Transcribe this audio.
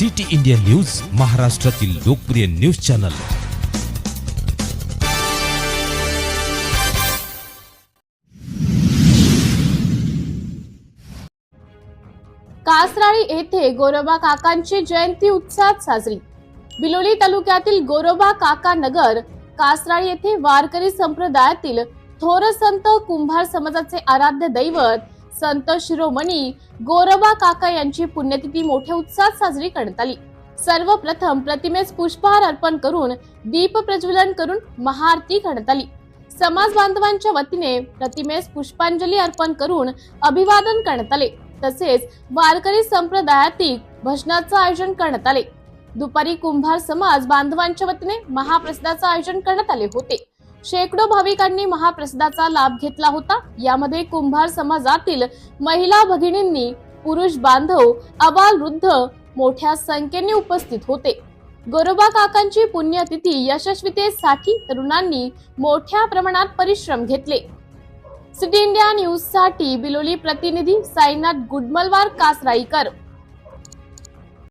City India news महाराष्ट्रातील लोकप्रिय news channel. Kasrali येथे गोरोबा काकांची जयंती उत्साहात साजरी. बिलोली तालुक्यातील गोरोबा काका नगर कासराळी येथे वारकरी संप्रदायातील थोर संत कुंभार समाजाचे आराध्य दैवत संत शिरोमणी गोरोबा काका यांची पुण्यतिथी मोठ्या उत्साहात साजरी करण्यात आली. सर्वप्रथम प्रतिमेस पुष्पहार अर्पण करून दीप प्रज्वलन करून महाआरती करण्यात आली. समाज बांधवांच्या वतीने प्रतिमेस पुष्पांजली अर्पण करून अभिवादन करण्यात आले. तसेच वारकरी संप्रदायातील भजनाचं आयोजन करण्यात आले. दुपारी कुंभार समाज बांधवांच्या वतीने महाप्रसादाचं आयोजन करण्यात आले होते. शेकडो भाविकांनी महाप्रसादाचा लाभ घेतला होता. यामध्ये कुंभार समाजातील महिला भगिनींनी पुरुष बांधव अबाल वृद्ध मोठ्या संख्येने उपस्थित होते. गोरोबा काकांची पुण्यतिथी यशस्वीतेसाठी तरुणांनी मोठ्या प्रमाणात परिश्रम घेतले. सिटी इंडिया न्यूजसाठी बिलोली प्रतिनिधी साईनाथ गुडमलवार कासराईकर.